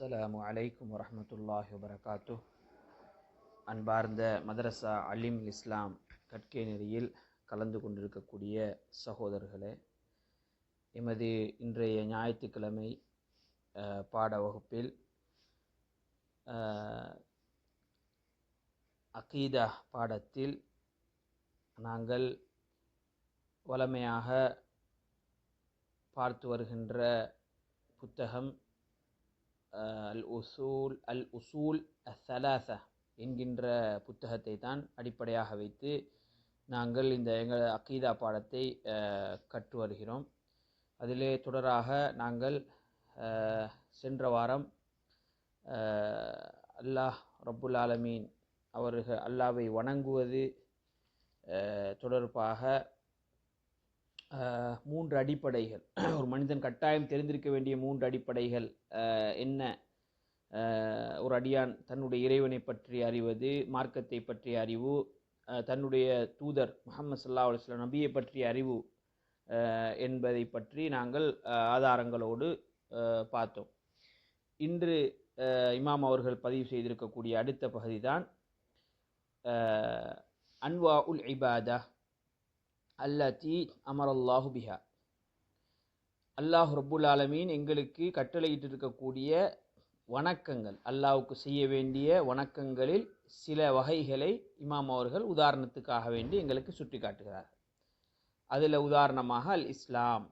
அஸ்ஸலாமு அலைக்கும் வரமத்துல்லாஹி வபரகாத்து அன்பார்ந்த மதரசா அலிம் இஸ்லாம் கற்கை நெறியில் கலந்து கொண்டிருக்கக்கூடிய சகோதரர்களே எமது இன்றைய ஞாயிற்றுக்கிழமை பாட வகுப்பில் அகீதா பாடத்தில் நாங்கள் வளமையாக பார்த்து வருகின்ற புத்தகம் அல் உசூல் அல் உசூல் அசலாச என்கின்ற புத்தகத்தை தான் அடிப்படையாக வைத்து நாங்கள் இந்த எங்கள் அக்கீதா பாடத்தை கற்று வருகிறோம். அதிலே தொடராக நாங்கள் சென்ற வாரம் அல்லாஹ் ரப்புல் ஆலமீன் அவர்கள் அல்லாவை வணங்குவது தொடர்பாக மூன்று அடிப்படைகள். ஒரு மனிதன் கட்டாயம் தெரிந்திருக்க வேண்டிய மூன்று அடிப்படைகள். என்ன? ஒரு அடியான் தன்னுடைய இறைவனை பற்றி அறிவது மார்க்கத்தை பற்றிய அறிவு தன்னுடைய தூதர் முகமது சல்லா அலுவலம் நபியை பற்றிய அறிவு என்பதை பற்றி நாங்கள் ஆதாரங்களோடு பார்த்தோம். இன்று இமாம் அவர்கள் பதிவு செய்திருக்கக்கூடிய அடுத்த பகுதி தான் அன்வா உல் இபாதா. அல்லதி அமரல்லாஹு பிஹா. அல்லாஹ் ரப்புல் ஆலமீன் எங்களுக்கு கட்டளையிட்டு இருக்கக்கூடிய வணக்கங்கள். அல்லாஹ்வுக்கு செய்ய வேண்டிய வணக்கங்களில் சில வகைகளை இமாம் அவர்கள் உதாரணத்துக்காக வேண்டி எங்களுக்கு சுட்டி காட்டுகிறார் அதில் உதாரணமாக அல் இஸ்லாம்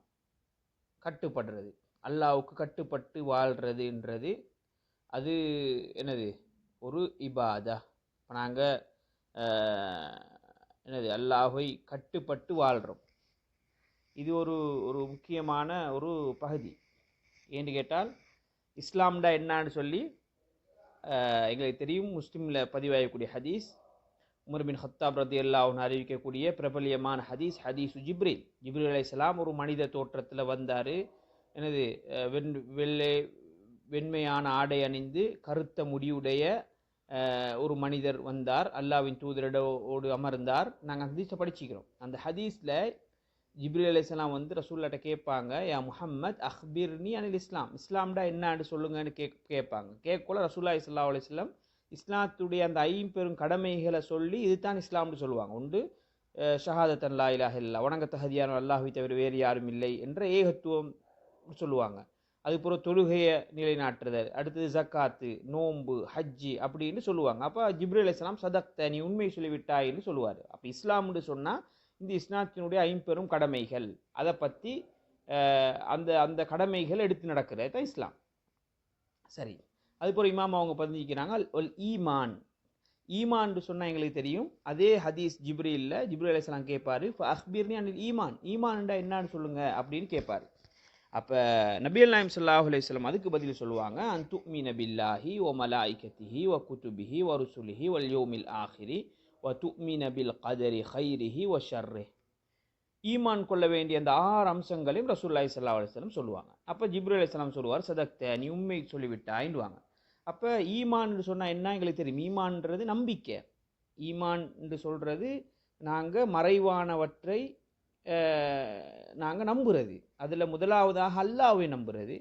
கட்டுப்படுறது. அல்லாவுக்கு கட்டுப்பட்டு வாழ்கிறதுன்றது அது என்னது? ஒரு இபாதா. இப்போ நாங்கள் என்னது அல்லாஹை கட்டுப்பட்டு வாழ்கிறோம் இது ஒரு ஒரு முக்கியமான ஒரு பகுதி. ஏன்னு கேட்டால் இஸ்லாம்டா என்னான்னு சொல்லி எங்களுக்கு தெரியும் முஸ்லீமில் பதிவாகக்கூடிய ஹதீஸ் உமர் பின் ஹத்தாப் ரதி அல்லாஹ்னு அறிவிக்கக்கூடிய பிரபலியமான ஹதீஸ் ஹதீஸ் ஜிப்ரில். ஜிப்ரில் இஸ்லாம் ஒரு மனித தோற்றத்தில் வந்தார். எனது வெண் வெள்ளை வெண்மையான ஆடை அணிந்து கருத்த முடியுடைய ஒரு மனிதர் வந்தார் அல்லாவின் தூதரோடு அமர்ந்தார். நாங்கள் ஹதீஸை படிச்சுக்கிறோம். அந்த ஹதீஸில் ஜிப்ரில் இஸ்லாம் வந்து ரசூல்லாட்ட கேட்பாங்க யா முஹம்மத் அஹ்பிர்னி அனில் இஸ்லாம். இஸ்லாம்டா என்னான்னு சொல்லுங்கன்னு கேக் கேட்பாங்க. கேட்கல ரசூல்லா இஸ்லா அலிஸ்லாம் இஸ்லாத்துடைய அந்த ஐம்பெரும் கடமைகளை சொல்லி இதுதான் இஸ்லாம்னு சொல்லுவாங்க. உண்டு ஷஹாதத்தன் லா அல்லா இல்லா வணங்க தகுதியான அல்லாஹை தவிர வேறு யாரும் இல்லை என்ற ஏகத்துவம் சொல்லுவாங்க. அதுக்கப்புறம் தொழுகையை நிலைநாட்டுதல் அடுத்தது ஜக்காத்து நோம்பு ஹஜ்ஜி அப்படின்னு சொல்லுவாங்க. அப்போ ஜிப்ரி அலைஹிஸ்ஸலாம் சதக்த நீ உண்மை சொல்லிவிட்டாயின்னு சொல்லுவார். அப்போ இஸ்லாம்னு சொன்னால் இந்த இஸ்லாத்தினுடைய ஐம்பெரும் கடமைகள். அதை பற்றி அந்த அந்த கடமைகள் எடுத்து நடக்கிறது தான் இஸ்லாம். சரி. அதுக்கப்புறம் இமாம் அவங்க பதிஞ்சிக்கிறாங்க ஒல் ஈமான் ஈமான்னு சொன்னால் எங்களுக்கு தெரியும். அதே ஹதீஸ் ஜிப்ரில்ல ஜிப்ரி அலைஹிஸ்ஸலாம் கேட்பாரு அக்பீர்னி அனில் ஈமான் ஈமான்டா என்னன்னு சொல்லுங்கள் அப்படின்னு கேட்பார் அப்போ நபியல் நாயம் சல்லாஹ் அலையம் அதுக்கு பதில் சொல்லுவாங்க அன் துமின ஓ மலாய்கத்திஹி ஓ குத்துபிஹி குதுபிஹி வ ருசுலிஹி வல் ஆஹிரி ஓ துமி நபில் கதரி ஹைரிஹி ஓ ஷர்ரே ஈமான் கொள்ள வேண்டிய அந்த ஆறு அம்சங்களையும் ரசூல்லாய் சல்லா அலிஸ்லாம் சொல்லுவாங்க. அப்போ ஜிப்ரு அலிஸ்லாம் சொல்லுவார் சதக்த நீ உண்மை சொல்லிவிட்டாயின்வாங்க அப்போ ஈமான்னு சொன்னால் என்ன எங்களுக்கு தெரியும்? ஈமான்றது நம்பிக்கை. ஈமான் என்று சொல்கிறது நாங்கள் மறைவானவற்றை நாங்கள் நம்புறது. அதில் முதலாவதாக அல்லாவை நம்புறது.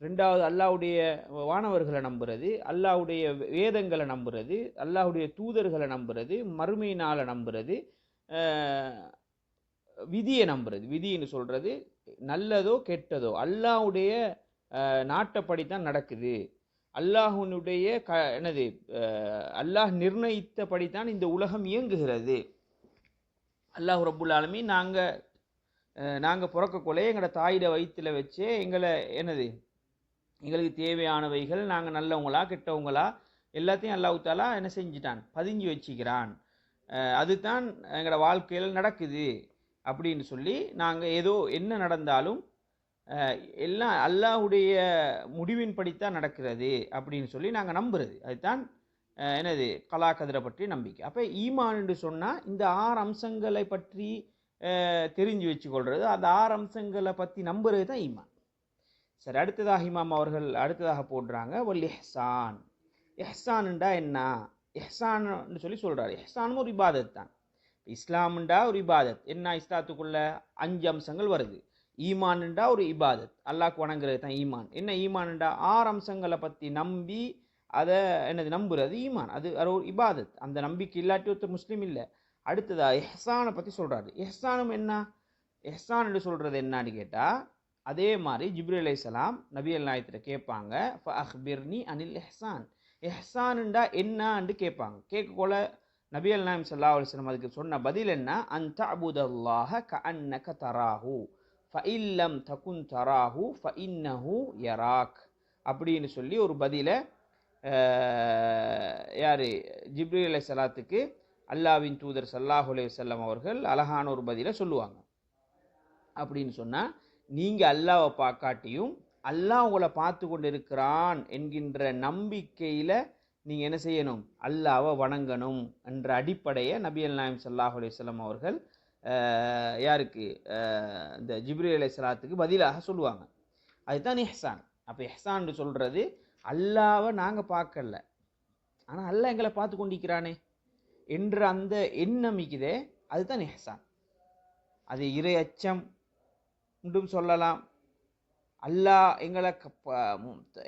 ரெண்டாவது அல்லாவுடைய வானவர்களை நம்புறது. அல்லாவுடைய வேதங்களை நம்புறது. அல்லாஹ்வுடைய தூதர்களை நம்புறது. மறுமையினால் நம்புறது. விதியை நம்புறது. விதின்னு சொல்கிறது நல்லதோ கெட்டதோ. அல்லாஹ்வுடைய நாட்டப்படி தான் நடக்குது. அல்லாஹுனுடைய க என்னது அல்லாஹ் நிர்ணயித்தபடி தான் இந்த உலகம் இயங்குகிறது. அல்லாஹ் ரபுல் ஆலமீன் நாங்கள் நாங்கள் பிறக்கக்குள்ளே எங்களோட தாயிட வயிற்றில் வச்சே எங்களை என்னது எங்களுக்கு தேவையானவைகள் நாங்கள் நல்லவங்களா கெட்டவங்களா எல்லாத்தையும் அல்லாஹாலா என்ன செஞ்சிட்டான்? பதிஞ்சு வச்சுக்கிறான். அதுதான் எங்களோட வாழ்க்கையில் நடக்குது அப்படின்னு சொல்லி நாங்கள் ஏதோ என்ன நடந்தாலும் எல்லாம் அல்லாஹ்வுடைய முடிவின்படித்தான் நடக்கிறது அப்படின்னு சொல்லி நாங்கள் நம்புறது. அதுதான் என்னது? கலாக்கதிரை பற்றி நம்பிக்கை. அப்போ ஈமான்னு சொன்னால் இந்த ஆறு அம்சங்களை பற்றி தெரிஞ்சு வச்சுக்கொள்கிறது அந்த ஆறு அம்சங்களை பற்றி நம்புறது தான் ஈமான். சரி அடுத்ததாக இமாம் அவர்கள் அடுத்ததாக போடுறாங்க. ஒல் எஹ்சான் இஹ்சான்ண்டா என்ன? எஹ்சான்னு சொல்லி சொல்கிறார் எஹ்சானும் ஒரு இபாதத் தான். இஸ்லாம்ண்டா ஒரு இபாதத். என்ன இஸ்லாத்துக்குள்ள? அஞ்சு அம்சங்கள் வருது. ஈமான்ண்டா ஒரு இபாதத். அல்லாஹ் வணங்குறது தான் ஈமான். என்ன ஈமான்ண்டா ஆறு அம்சங்களை பற்றி நம்பி அதை என்னது நம்புறது? ஈமான். அது அது ஒரு இபாதத். அந்த நம்பிக்கை இல்லாட்டி ஒருத்தர் முஸ்லீம் இல்லை. அடுத்ததா எஹ்சானை பற்றி சொல்கிறாரு எஹ்சானும் என்ன? எஹ்சான் என்று சொல்கிறது என்னன்னு கேட்டால் அதே மாதிரி ஜிப்ரி அலைஹிஸ்ஸலாம் நபி அல்லாயத்துல கேட்பாங்க ஃப அஹ்பிர்னி அனில் எஹ்சான் எஹ்சான்ண்டா என்னான்னு கேட்பாங்க. கேட்கக்கொள்ள நபி நாயம் சல்லா அலுவலம் அதுக்கு சொன்ன பதில் என்ன? அன் தபுதல்லாஹ க அன்னக தராஹு ஃப இல்லம் தகுன் தராஹூ ஃப யராக். அப்படின்னு சொல்லி ஒரு பதிலை யார்? ஜிப்ரி அலை சலாத்துக்கு அல்லாவின் தூதர் சல்லாஹ் அலே செல்லம் அவர்கள் அழகான ஒரு பதிலை சொல்லுவாங்க. அப்படின்னு சொன்னால் நீங்கள் அல்லாவை பார்க்காட்டியும் அல்லாஹ் உங்களை பார்த்து கொண்டு இருக்கிறான் என்கின்ற நம்பிக்கையில் நீங்கள் என்ன செய்யணும்? அல்லாவை வணங்கணும் என்ற அடிப்படையை நபி அல் நாயம் சல்லாஹ் அலையம் அவர்கள் யாருக்கு? இந்த ஜிப்ரி அலை சலாத்துக்கு பதிலாக சொல்லுவாங்க. அதுதான் இஹ்சான். அப்போ இஹ்சான்னு சொல்கிறது அல்லாவை நாங்கள் பார்க்கல. ஆனால் அல்லாஹ் எங்களை பார்த்து கொண்டிருக்கிறானே என்ற அந்த எண்ணமிக்குதே அதுதான் இஹ்சான். அது இறை அச்சம் என்றும் சொல்லலாம். அல்லாஹ் எங்களை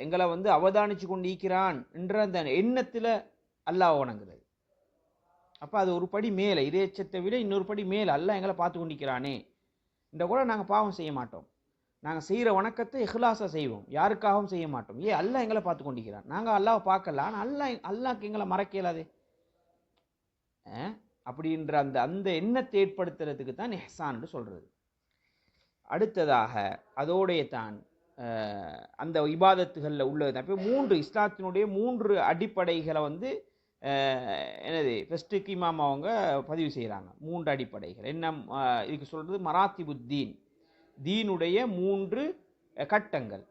எங்களை வந்து அவதானிச்சு கொண்டு இருக்கிறான் என்ற அந்த எண்ணத்தில் அல்லாஹ் வணங்குறது அப்போ அது ஒரு படி மேலே இறையச்சத்தை விட இன்னொரு படி மேலே அல்லாஹ் எங்களை பார்த்து கொண்டிருக்கிறானே. இந்த கூட நாங்கள் பாவம் செய்ய மாட்டோம். நாங்கள் செய்கிற வணக்கத்தை இஹ்லாஸாக செய்வோம். யாருக்காகவும் செய்ய மாட்டோம். ஏன் அல்லாஹ் எங்களை பார்த்து கொண்டிருக்கிறான். நாங்கள் அல்லாவை பார்க்கல. ஆனால் அல்லாஹ் அல்லாக்கு எங்களை மறக்க அப்படின்ற அந்த அந்த எண்ணத்தை ஏற்படுத்துறதுக்கு தான் எஹ்சான்னு சொல்கிறது அடுத்ததாக அதோடைய தான் அந்த இபாதத்துகளில் உள்ளது தான். இப்போ மூன்று இஸ்லாத்தினுடைய மூன்று அடிப்படைகளை வந்து என்னது ஃபஸ்ட்டுக்கு இமாம் அவங்க பதிவு செய்கிறாங்க மூன்று அடிப்படைகள். என்ன இதுக்கு சொல்கிறது மராத்திபுத்தீன். தீனுடைய மூன்று கட்டங்கள்.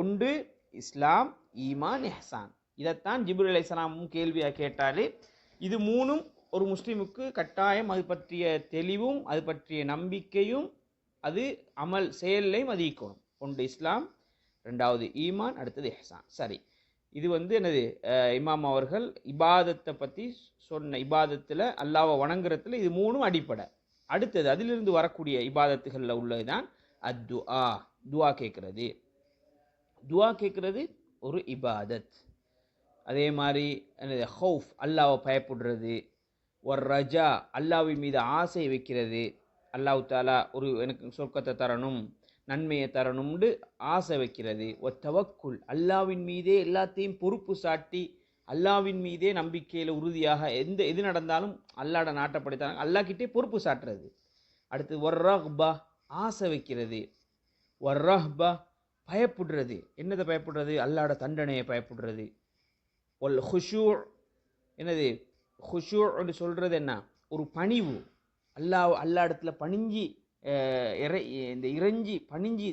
ஒன்று இஸ்லாம் ஈமான் எஹசான் இதைத்தான் ஜிபுல் அலைஹிஸ்ஸலாமும் கேள்வியாக கேட்டாலே இது மூணும் ஒரு முஸ்லீமுக்கு கட்டாயம் அது பற்றிய தெளிவும் அது பற்றிய நம்பிக்கையும் அது அமல் செயலையும் அதிகணும் ஒன்று இஸ்லாம் ரெண்டாவது ஈமான் அடுத்தது எஹசான் சரி. இது வந்து என்னது? இமாம் அவர்கள் இபாதத்தை பற்றி சொன்ன இபாதத்தில் அல்லாவை வணங்குறதுல இது மூணும் அடிப்படை. அடுத்தது அதிலிருந்து வரக்கூடிய இபாதத்துகளில் உள்ளது தான் அத்துஆ. துவா கேட்குறது. துவா கேட்குறது ஒரு இபாதத். அதே மாதிரி என்னது ஹவுஃப் அல்லாவை பயப்படுறது. ஒரு ரஜா அல்லாவின் மீது ஆசை வைக்கிறது. அல்லாஹ் தாலா ஒரு எனக்கு சொர்க்கத்தை தரணும் நன்மையை தரணும்னு ஆசை வைக்கிறது. ஒரு தவக்குல் அல்லாவின் மீதே எல்லாத்தையும் பொறுப்பு சாட்டி அல்லாவின் மீதே நம்பிக்கையில் உறுதியாக எந்த எது நடந்தாலும் அல்லாட நாட்டப்படுத்தாங்க அல்லாக்கிட்டே பொறுப்பு சாட்டுறது. அடுத்து ஒரு ரஹ்பா ஆசை வைக்கிறது. ஒரு ரஹ்பா பயப்படுறது. என்னதை பயப்படுறது? அல்லாட தண்டனையை பயப்படுறது. ஒல் ஹுஷூ என்னது? ஹுஷூ என்று சொல்கிறது என்ன? ஒரு பணிவு. அல்லாஹ் அல்லா இடத்துல பணிஞ்சி இறை இந்த இறைஞ்சி பணிஞ்சி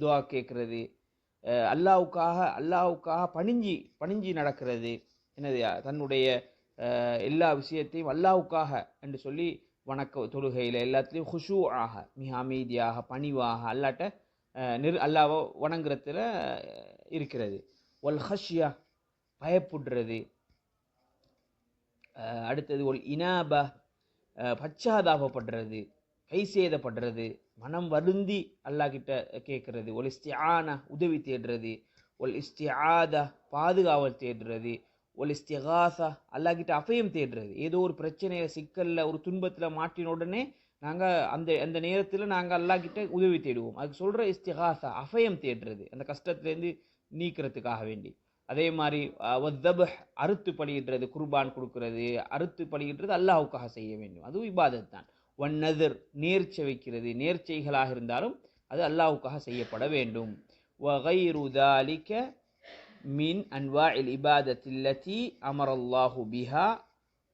துவா கேட்குறது. அல்லாவுக்காக அல்லாவுக்காக பணிஞ்சி பணிஞ்சி நடக்கிறது. என்னது தன்னுடைய எல்லா விஷயத்தையும் அல்லாவுக்காக என்று சொல்லி வணக்க தொழுகையில் எல்லாத்துலேயும் ஹுஷூ ஆக மிக அமைதியாக பணிவாக அல்லாட்ட நிர் அல்லாவை வணங்குறதுல இருக்கிறது. ஒல் ஹஷ்யா பயப்படுறது. அடுத்தது ஒல் இனாப பச்சாதாபப்படுறது கை சேதப்படுறது மனம் வருந்தி அல்லாஹ் கிட்ட கேட்கறது ஒல் இஸ்திஆனா உதவி தேடுறது. ஒல் இஸ்திஆதா பாதுகாவல் தேடுறது. ஒல் இஸ்திகாசா அல்லாஹ் கிட்ட அபயம் தேடுறது. ஏதோ ஒரு பிரச்சனையை சிக்கலில் ஒரு துன்பத்தில் மாட்டின உடனே நாங்கள் அந்த அந்த நேரத்தில் நாங்கள் அல்லாஹ் கிட்ட உதவி தேடுவோம். அதுக்கு சொல்கிற இஸ்திகாசா அபயம் தேடுறது. அந்த கஷ்டத்துலேருந்து நீக்கிறதுக்காக வேண்டி. அதே மாதிரி வத்தபஹ் அறுத்து பலியிடுறது குர்பான் கொடுக்கறது அறுத்து பலியிடுறது அல்லாஹுக்காக செய்ய வேண்டும். அதுவும் இபாதத் தான். ஒன் நதர் நேர்ச்சை வைக்கிறது நேர்ச்சைகளாக இருந்தாலும் அது அல்லாஹ்வுக்காக செய்யப்பட வேண்டும் وغير ذلك من أنواع الإبادة التي أمر الله بها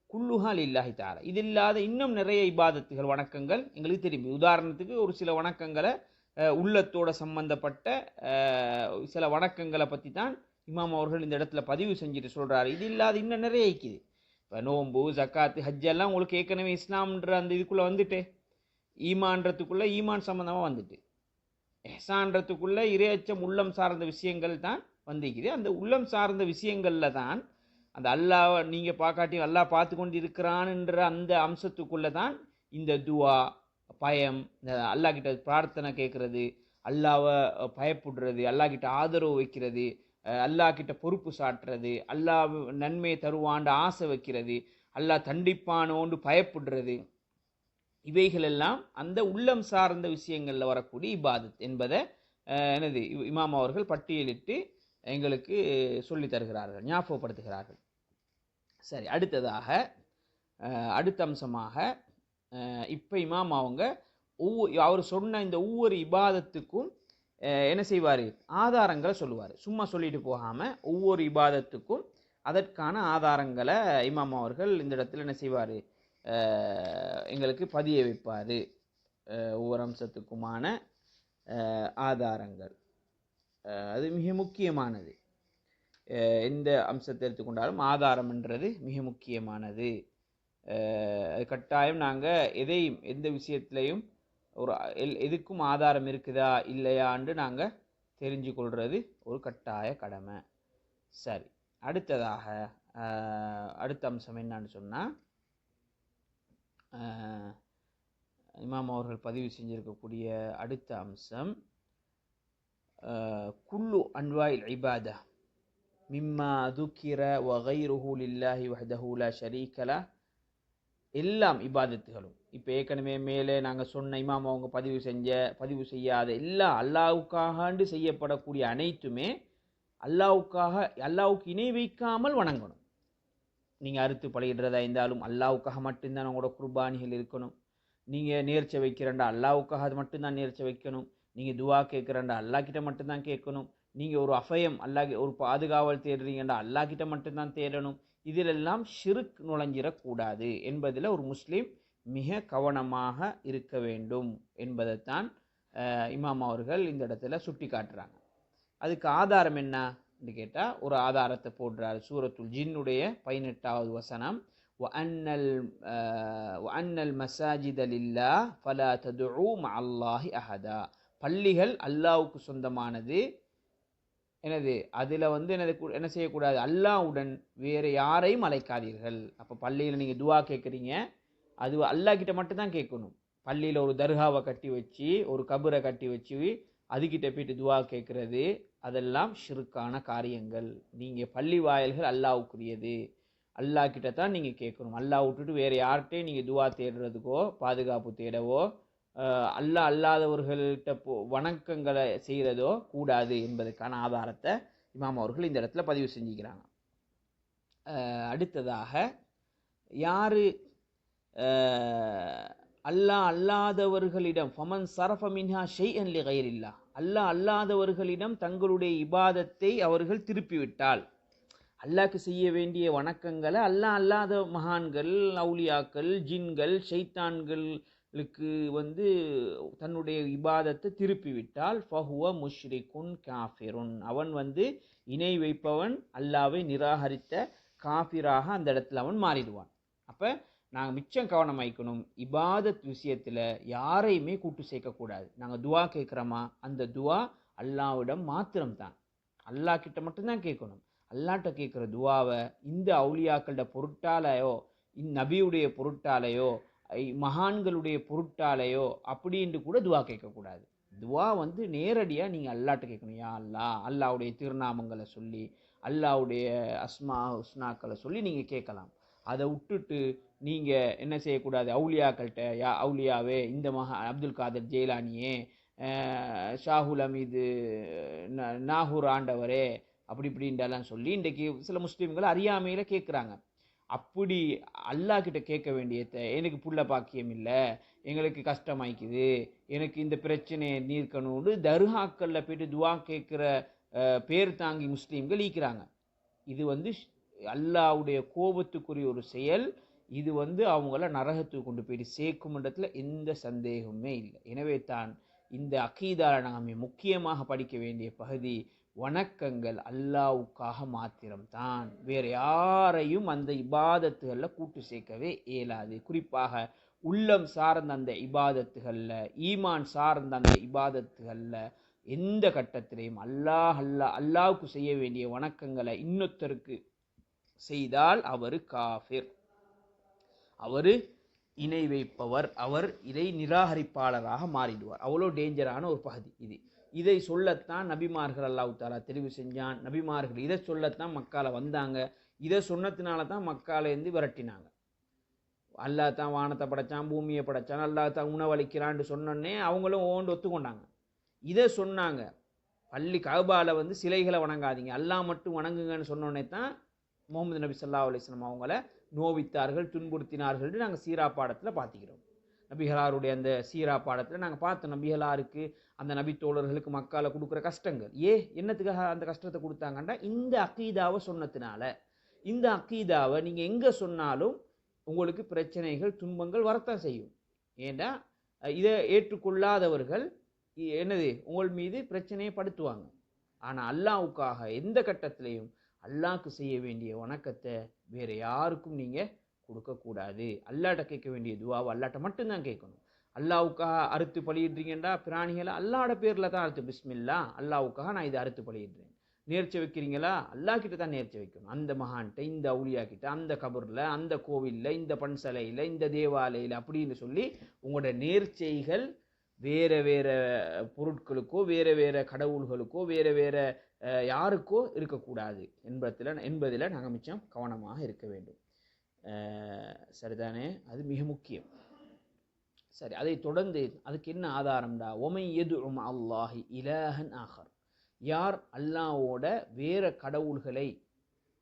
குல்லுஹா லில்லாஹி தாலா இது இல்லாத இன்னும் நிறைய இபாதத்துகள் வணக்கங்கள் எங்களுக்கு தெரியும் உதாரணத்துக்கு ஒரு சில வணக்கங்களை அஹ், உள்ளத்தோட சம்பந்தப்பட்ட அஹ், சில வணக்கங்களை பற்றி தான் இமாம் அவர்கள் இந்த இடத்துல பதிவு செஞ்சுட்டு சொல்றாரு இது இல்லாத இன்னும் நிறைய இருக்குது இப்போ நோம்பு ஜக்காத்து ஹஜ் எல்லாம் உங்களுக்கு ஏற்கனவே இஸ்லாம்ன்ற அந்த இதுக்குள்ளே வந்துட்டு ஈமான்றதுக்குள்ளே ஈமான் சம்மந்தமாக வந்துட்டு. எஹ்சான்றதுக்குள்ள இரையச்சம் உள்ளம் சார்ந்த விஷயங்கள் தான் வந்திருக்குது. அந்த உள்ளம் சார்ந்த விஷயங்களில் தான் அந்த அல்லாஹ் நீங்கள் பார்க்காட்டி அல்லாஹ் பார்த்து கொண்டு இருக்கிறான்ன்ற அந்த அம்சத்துக்குள்ளே தான் இந்த துவா பயம் இந்த அல்லாஹ் கிட்ட பிரார்த்தனை கேட்குறது அல்லாவை பயப்படுறது அல்லாஹ் கிட்ட ஆதரவு வைக்கிறது அல்லாஹ் கிட்ட பொறுப்பு சாட்டுறது அல்லாஹ் நன்மையை தருவாண்ட ஆசை வைக்கிறது அல்லாஹ் தண்டிப்பானோண்டு பயப்படுறது. இவைகளெல்லாம் அந்த உள்ளம் சார்ந்த விஷயங்களில் வரக்கூடிய இபாதத் என்பதை எனது இமாம் அவர்கள் பட்டியலிட்டு எங்களுக்கு சொல்லி தருகிறார்கள் ஞாபகப்படுத்துகிறார்கள். சரி அடுத்ததாக அடுத்த அம்சமாக இப்போ இமாம் அவங்க ஒவ்வொரு அவர் சொன்ன இந்த ஒவ்வொரு இபாதத்துக்கும் என்ன செய்வார்? ஆதாரங்களை சொல்லுவார். சும்மா சொல்லிட்டு போகாமல் ஒவ்வொரு இபாதத்துக்கும் அதற்கான ஆதாரங்களை இமாம் அவர்கள் இந்த இடத்துல என்ன செய்வார்? எங்களுக்கு பதிய வைப்பார். ஒவ்வொரு அம்சத்துக்குமான ஆதாரங்கள். அது மிக முக்கியமானது. எந்த அம்சத்தை எடுத்துக்கொண்டாலும் ஆதாரம்ன்றது மிக முக்கியமானது. அது கட்டாயம் நாங்கள் எதையும் எந்த விஷயத்துலையும் ஒரு எல்- எதுக்கும் ஆதாரம் இருக்குதா இல்லையான்னு நாங்கள் தெரிஞ்சு கொள்வது ஒரு கட்டாய கடமை. சரி அடுத்ததாக அடுத்த அம்சம் என்னன்னு சொன்னால் இமாம் அவர்கள் பதிவு செஞ்சிருக்கக்கூடிய அடுத்த அம்சம் குல்லு அன்வாயில் இபாதா மிம்மா துக்கிர வகை லில்லாஹி இல்லாஹி லா ஷரீக எல்லாம் இபாதத்துகளும். இப்போ ஏற்கனவே மேலே நாங்கள் சொன்ன இமாம் அவங்க பதிவு செஞ்ச பதிவு செய்யாத எல்லா அல்லாவுக்காகண்டு செய்யப்படக்கூடிய அனைத்துமே அல்லாவுக்காக அல்லாவுக்கு இணை வைக்காமல் வணங்கணும். நீங்கள் அறுத்து பழகிடுறதா இருந்தாலும் அல்லாவுக்காக மட்டும்தான் உங்களோட குர்பானிகள் இருக்கணும். நீங்கள் நேர்ச்சை வைக்கிறண்டா அல்லாவுக்காக அது மட்டும்தான் நேர்ச்சை வைக்கணும். நீங்கள் துவா கேட்குறண்டா அல்லா கிட்ட மட்டும்தான் கேட்கணும். நீங்கள் ஒரு அபயம் அல்லாஹ் ஒரு பாதுகாவல் தேடுறீங்கண்டா அல்லாஹ் கிட்டே மட்டும்தான் தேடணும். இதிலெல்லாம் ஷிருக் நுழைஞ்சிடக்கூடாது என்பதில் ஒரு முஸ்லீம் மிக கவனமாக இருக்க வேண்டும் என்பதைத்தான் இமாம் அவர்கள் இந்த இடத்துல சுட்டி காட்டுறாங்க அதுக்கு ஆதாரம் என்னன்னு கேட்டால் ஒரு ஆதாரத்தை போடுறார். சூரத்துல் ஜின்னுடைய பதினெட்டாவது வசனம் அன்னல் வஅன்னல் மசாஜித லில்லா ஃபலா ததுஉ மஅல்லாஹி அஹதா. பள்ளிகள் அல்லாவுக்கு சொந்தமானது. எனது அதில் வந்து எனது என்ன செய்யக்கூடாது? அல்லாவுடன் வேறு யாரையும் அழைக்காதீர்கள். அப்போ பள்ளியில் நீங்கள் துவா கேட்குறீங்க அது அல்லாக்கிட்ட மட்டும்தான் கேட்கணும். பள்ளியில் ஒரு தர்காவை கட்டி வச்சு ஒரு கபரை கட்டி வச்சு அதுக்கிட்ட போயிட்டு துவா கேட்குறது. அதெல்லாம் ஷிருக்கான காரியங்கள். நீங்கள் பள்ளி வாயல்கள் அல்லாவுக்குரியது அல்லாஹ் கிட்ட தான் நீங்கள் கேட்கணும். அல்லாஹ் விட்டுட்டு வேறு யார்கிட்டையும் நீங்கள் துவா தேடுறதுக்கோ பாதுகாப்பு தேடவோ அல்லா அல்லாஹ் அல்லாதவர்கள்ட்ட போ வணக்கங்களை செய்கிறதோ கூடாது என்பதற்கான ஆதாரத்தை இமாம் அவர்கள் இந்த இடத்துல பதிவு செஞ்சுக்கிறாங்க. அடுத்ததாக யார் அல்லா அல்லாஹ் அல்லாதவர்களிடம் ஃபமன் சரஃப மின்ஹா ஷெய் அன்லி கயிரில்லா அல்லாஹ் அல்லாதவர்களிடம் தங்களுடைய இபாதத்தை அவர்கள் திருப்பிவிட்டால் அல்லாக்கு செய்ய வேண்டிய வணக்கங்களை அல்லாஹ் அல்லாத மகான்கள் அவுலியாக்கள் ஜின்கள் ஷைத்தான்களுக்கு வந்து தன்னுடைய இபாதத்தை திருப்பிவிட்டால் ஃபஹுவ முஷ்ரிகுன் காஃபிருன். அவன் வந்து இணை வைப்பவன் அல்லாவை நிராகரித்த காஃபிராக அந்த இடத்துல அவன் மாறிடுவான். அப்போ நாங்கள் மிச்சம் கவனமாய்க்கணும் இபாதத் விஷயத்தில் யாரையுமே கூட்டு சேர்க்கக்கூடாது. நாங்கள் துவா கேட்குறோமா? அந்த துவா அல்லாவிடம் மாத்திரம்தான். அல்லாஹ் கிட்ட மட்டும்தான் கேட்கணும். அல்லாட்ட கேட்குற துவாவை இந்த அவுலியாக்களோட பொருட்டாலையோ இந்நபியுடைய பொருட்டாலையோ மகான்களுடைய பொருட்டாலையோ அப்படின்ட்டு கூட துவா கேட்கக்கூடாது. துவா வந்து நேரடியாக நீங்கள் அல்லாட்ட கேட்கணும். யா அல்லா அல்லாவுடைய திருநாமங்களை சொல்லி அல்லாவுடைய அஸ்மா உஸ்னாக்களை சொல்லி நீங்கள் கேட்கலாம். அதை விட்டுட்டு நீங்கள் என்ன செய்யக்கூடாது? அவுலியாக்கள்கிட்ட யா அவுலியாவே இந்த மகா அப்துல் காதர் ஜெயிலானியே ஷாஹுல் அமீது ந- நாகூர் ஆண்டவரே அப்படி இப்படின்றலாம் சொல்லி இன்றைக்கு சில முஸ்லீம்கள் அறியாமையில் கேட்குறாங்க அப்படி அல்லாஹ் கிட்ட கேட்க வேண்டியத எனக்கு புள்ள பாக்கியம் இல்லை எங்களுக்கு கஷ்டமாய்க்குது எனக்கு இந்த பிரச்சனையை நீர்க்கணும்னு தர்காக்களில் போயிட்டு துவா கேட்குற பேர் தாங்கி முஸ்லீம்கள் ஈக்கிறாங்க. இது வந்து அல்லாவுடைய கோபத்துக்குரிய ஒரு செயல் இது வந்து அவங்கள நரகத்துக்கு கொண்டு போயிட்டு சேர்க்கும்ன்றதுல எந்த சந்தேகமுமே இல்லை. எனவே தான் இந்த அக்கீதால நாம் முக்கியமாக படிக்க வேண்டிய பகுதி வணக்கங்கள் அல்லாவுக்காக மாத்திரம்தான். வேறு யாரையும் அந்த இபாதத்துகளில் கூட்டு சேர்க்கவே இயலாது. குறிப்பாக உள்ளம் சார்ந்த அந்த இபாதத்துகளில் ஈமான் சார்ந்த அந்த இபாதத்துகளில் எந்த கட்டத்திலையும் அல்லாஹ் அல்லா அல்லாவுக்கு செய்ய வேண்டிய வணக்கங்களை இன்னொருத்தருக்கு செய்தால் அவர் காஃபிர். அவர் இணை வைப்பவர். அவர் இதை நிராகரிப்பாளராக மாறிடுவார். அவ்வளோ டேஞ்சரான ஒரு பகுதி இது. இதை சொல்லத்தான் நபிமார்கள் அல்லாஹ் தாலா தெரிவு செஞ்சான். நபிமார்கள் இதை சொல்லத்தான் மக்கால வந்தாங்க. இதை சொன்னதுனால தான் மக்காலேருந்து விரட்டினாங்க. அல்லாஹ் தான் வானத்தை படைச்சான் பூமியை படைச்சான் அல்லாஹ் தான் உணவளிக்கிறான்னு சொன்னோன்னே அவங்களும் ஓண்டு ஒத்துக்கொண்டாங்க. இதை சொன்னாங்க. பள்ளி கபால வந்து சிலைகளை வணங்காதீங்க. அல்லா மட்டும் வணங்குங்கன்னு சொன்னோன்னே தான் முகமது நபி ஸல்லல்லாஹு அலைஹி அவங்கள நோவித்தார்கள் துன்புறுத்தினார்கள்னு நாங்கள் சீரா பாடத்தில் பார்த்துக்கிறோம். நபிகளாருடைய அந்த சீரா பாடத்தில் நாங்கள் பார்த்தோம். நபிகளாருக்கு அந்த நபி தோழர்களுக்கு மக்களை கொடுக்குற கஷ்டங்கள். ஏ என்னத்துக்காக அந்த கஷ்டத்தை கொடுத்தாங்கன்னா இந்த அக்கீதாவை சொன்னதுனால. இந்த அக்கீதாவை நீங்கள் எங்கே சொன்னாலும் உங்களுக்கு பிரச்சனைகள் துன்பங்கள் வரத்தான் செய்யும். ஏண்டா இதை ஏற்றுக்கொள்ளாதவர்கள் என்னது உங்கள் மீது பிரச்சனையை படுத்துவாங்க. ஆனால் அல்லாவுக்காக எந்த கட்டத்திலையும் அல்லாக்கு செய்ய வேண்டிய வணக்கத்தை வேறு யாருக்கும் நீங்கள் கொடுக்கக்கூடாது அல்லாட்ட கேட்க வேண்டிய துவாவை அல்லாட்ட மட்டும்தான் கேட்கணும். அல்லாவுக்காக அறுத்து பழியிடுறீங்கடா பிராணிகளை? அல்லாட பேரில் தான் அறுத்து பிஸ்மில்லா அல்லாவுக்காக நான் இதை அறுத்து பழியிடுறேன். நேர்ச்சி வைக்கிறீங்களா? அல்லாஹ் கிட்ட தான் நேர்ச்சி வைக்கணும். அந்த மகான்கிட்ட இந்த அவுளியா கிட்ட அந்த கபரில் அந்த கோவிலில் இந்த பன்சலையில் இந்த தேவாலயில் அப்படின்னு சொல்லி உங்களோட நேர்ச்சைகள் வேறு வேறு பொருட்களுக்கோ வேறு வேறு கடவுள்களுக்கோ வேறு வேறு யாருக்கோ இருக்கக்கூடாது என்பதில் என்பதில் நாங்கள் மிச்சம் கவனமாக இருக்க வேண்டும். சரிதானே? அது மிக முக்கியம். சரி அதை தொடர்ந்து அதுக்கு என்ன ஆதாரம்டா? ஒமை எது அல்லாஹி இலஹன் ஆகர் யார் அல்லாவோட வேற கடவுள்களை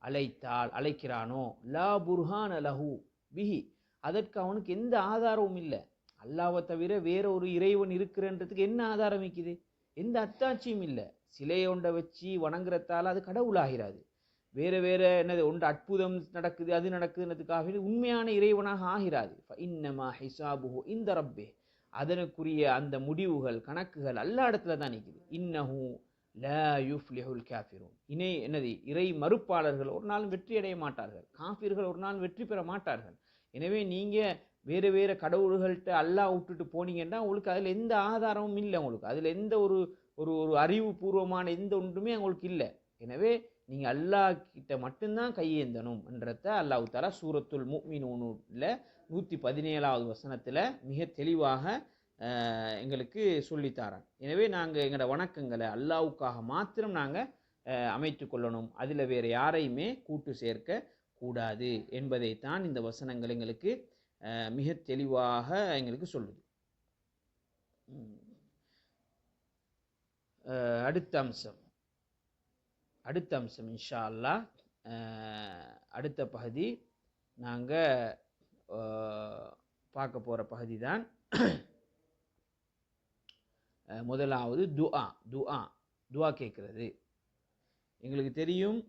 அழைத்தால் அழைக்கிறானோ? லா புர்ஹான் லஹு பிஹி. அதற்கு அவனுக்கு எந்த ஆதாரமும் இல்லை. அல்லாவை தவிர வேற ஒரு இறைவன் இருக்கிறன்றதுக்கு என்ன ஆதாரம் வைக்குது? எந்த அத்தாட்சியும் இல்லை. சிலையை ஒன்றை வச்சு வணங்குறதால அது கடவுளாகிறாது. வேறு வேறு என்னது ஒன்று அற்புதம் நடக்குது அது நடக்குதுன்றதுக்காக உண்மையான இறைவனாக ஆகிறாது. இன்னமா ஹிசாபுஹு இந்த ரப்பே. அதனுக்குரிய அந்த முடிவுகள் கணக்குகள் எல்லா இடத்துல தான் நிற்குது இன்னஹு லா யுஃப்லிஹுல் காஃபிரும் இணை என்னது இறை மறுப்பாளர்கள் ஒரு நாள் வெற்றி அடைய மாட்டார்கள். காஃபிர்கள் ஒரு நாள் வெற்றி பெற மாட்டார்கள். எனவே நீங்கள் வேறு வேறு கடவுள்கள்கிட்ட அல்லாஹ் விட்டுட்டு போனீங்கன்னா உங்களுக்கு அதில் எந்த ஆதாரமும் இல்லை உங்களுக்கு. அதில் எந்த ஒரு ஒரு ஒரு அறிவுபூர்வமான எந்த ஒன்றுமே உங்களுக்கு இல்லை. எனவே நீங்கள் அல்லாஹ் கிட்ட மட்டும்தான் கையேந்தணும் என்றத அல்லாஹு தாலா சூரத்துல் முக்மினூனுல நூற்றி பதினேழாவது வசனத்தில் மிக தெளிவாக எங்களுக்கு சொல்லித்தாரான் எனவே நாங்கள் எங்களோட வணக்கங்களை அல்லாவுக்காக மாத்திரம் நாங்கள் அமைத்து கொள்ளணும். அதில் வேறு யாரையுமே கூட்டு சேர்க்க கூடாது என்பதைத்தான் இந்த வசனங்கள் எங்களுக்கு மிக தெளிவாக எங்களுக்கு சொல்லுது. அடுத்த அம்சம். அடுத்த அம்சம் இன்ஷா அல்லாஹ் அடுத்த பகுதி நாங்கள் பார்க்க போகிற பகுதி தான் முதலாவது துஆ துஆ துஆ கேட்குறது எங்களுக்கு தெரியும்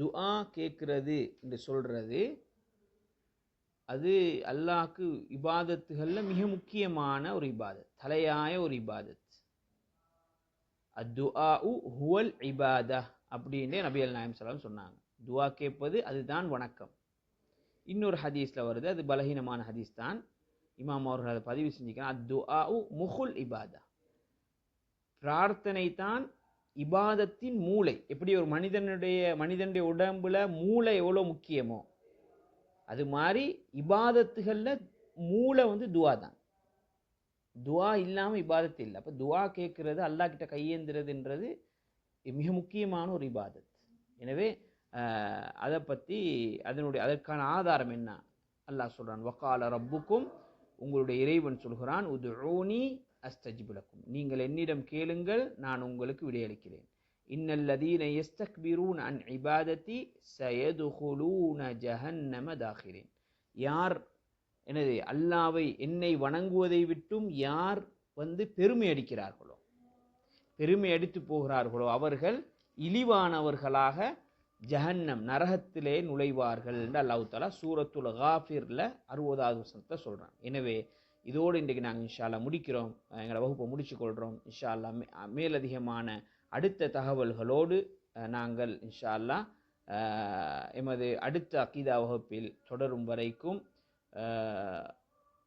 துஆ கேட்குறது என்று சொல்கிறது அது அல்லாஹ்க்கு இபாதத்துகளில் மிக முக்கியமான ஒரு இபாதத் தலையாய ஒரு இபாதத். அத்துஆஉ ஹுவல் இபாதா அப்படின்னு நபியல் நாயம் ஸல்லல்லாஹு சொன்னாங்க. துவா கேட்பது அதுதான் வணக்கம். இன்னொரு ஹதீஸில் வருது அது பலகீனமான ஹதீஸ் தான் இமாம் அவர்கள் அதை பதிவு செஞ்சுக்கிறான் அத்துஆஉ முகுல் இபாதா. பிரார்த்தனை தான் இபாதத்தின் மூளை. எப்படி ஒரு மனிதனுடைய மனிதனுடைய உடம்புல மூளை எவ்வளோ முக்கியமோ அது மாதிரி இபாதத்துகளில் மூளை வந்து துவா தான் துவா இல்லாமல் இபாதத் இல்லை. அப்போ துவா கேட்குறது அல்லாஹ் கிட்ட கையேந்துறதுன்றது மிக முக்கியமான ஒரு இபாதத். எனவே அதை பற்றி அதனுடைய அதற்கான ஆதாரம் என்ன? அல்லாஹ் சொல்கிறான் வக்கால ரப்புக்கும் உங்களுடைய இறைவன் சொல்கிறான் உதுஊனி அஸ்தஜிபுலக்கும் நீங்கள் என்னிடம் கேளுங்கள் நான் உங்களுக்கு விடையளிக்கிறேன். இன்னல்லதீன யஸ்தக்பிரூன் அன் இபாதத்தி சயதுகுலூன ஜஹன்னம தாகிரேன். யார் எனது அல்லாவை என்னை வணங்குவதை விட்டும் யார் வந்து பெருமை அடிக்கிறார்களோ பெருமை அடித்து போகிறார்களோ அவர்கள் இழிவானவர்களாக ஜஹன்னம் நரகத்திலே நுழைவார்கள் என்று அல்லாஹு தாலா சூரத்துல் காஃபிரில் அறுபதாவது வசனத்தை சொல்கிறான் எனவே இதோடு இன்றைக்கு நாங்கள் இன்ஷால்லா முடிக்கிறோம். எங்களை வகுப்பை முடிச்சு கொள்கிறோம் இன்ஷால்லா மேலதிகமான அடுத்த தகவல்களோடு நாங்கள் இன்ஷா அல்லாஹ் எமது அடுத்த அக்கீதா வகுப்பில் தொடரும் வரைக்கும்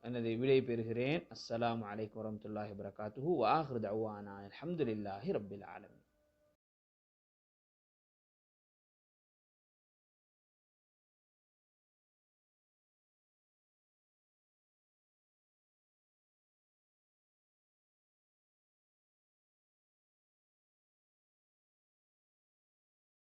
எனது விடை பெறுகிறேன். அஸ்லாம் அலைக்கும் வரமத்துல்லாஹி வரகாத்துஹு வாஹிரு தவானா அலமதுல்லாஹி ரப்பில் ஆலமீன்.